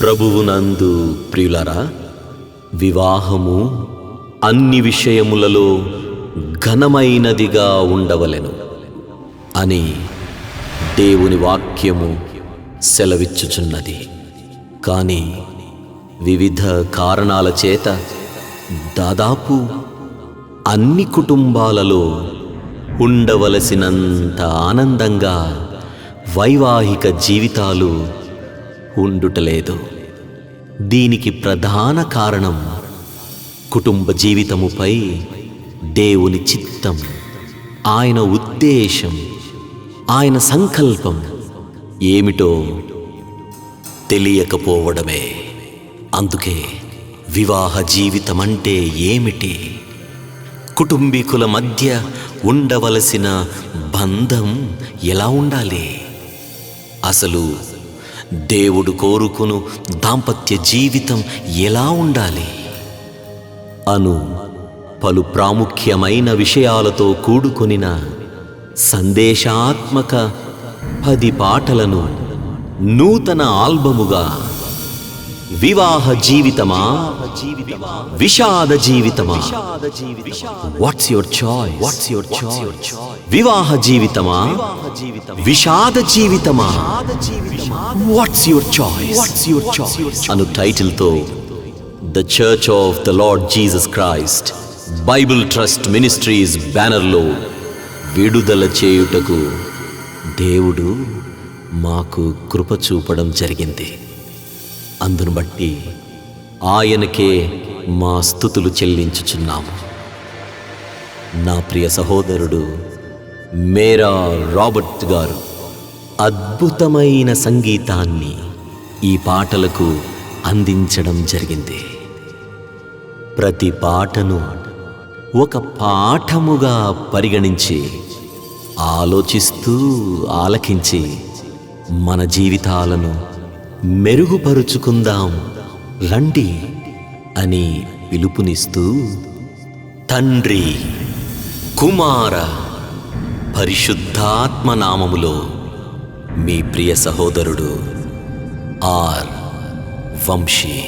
ప్రభువునందు ప్రియులరా వివాహము అన్ని విషయములలో ఘనమైనదిగా ఉండవలెను అని దేవుని వాక్యము సెలవిచ్చుచున్నది. కానీ వివిధ కారణాల చేత దాదాపు అన్ని కుటుంబాలలో ఉండవలసినంత ఆనందంగా వైవాహిక జీవితాలు ఉండుటలేదు. దీనికి ప్రధాన కారణం కుటుంబ జీవితముపై దేవుని చిత్తం ఆయన ఉద్దేశం ఆయన సంకల్పం ఏమిటో తెలియకపోవడమే. అందుకే వివాహ జీవితం అంటే ఏమిటి? కుటుంబీకుల మధ్య ఉండవలసిన బంధం ఎలా ఉండాలి? అసలు దేవుడు కోరుకును దాంపత్య జీవితం ఎలా ఉండాలి? అను పలు ప్రాముఖ్యమైన విషయాలతో కూడుకొనిన సందేశాత్మక పది పాటలను నూతన ఆల్బముగా వివాహ జీవితమా? విషాద జీవితమా? What's your choice what's your choice వివాహ జీవితమా? విషాద జీవితమా? What's your choice what's your choice అను టైటిల్తో the church of the Lord Jesus Christ Bible trust ministries బ్యానర్లో విడుదల చేయుటకు దేవుడు మాకు కృప చూపడం జరిగింది. అందును బట్టి ఆయనకే మా స్థుతులు చెల్లించుచున్నాము. నా ప్రియ సహోదరుడు మేరా రాబర్ట్ గారు అద్భుతమైన సంగీతాన్ని ఈ పాటలకు అందించడం జరిగింది. ప్రతి పాటను ఒక పాఠముగా పరిగణించి ఆలోచిస్తూ ఆలకించి మన జీవితాలను మెరుగుపరుచుకుందాం రండి అని పిలుపునిస్తూ తండ్రి కుమార పరిశుద్ధాత్మ నామములో మీ ప్రియ సహోదరుడు ఆర్ వంశీ.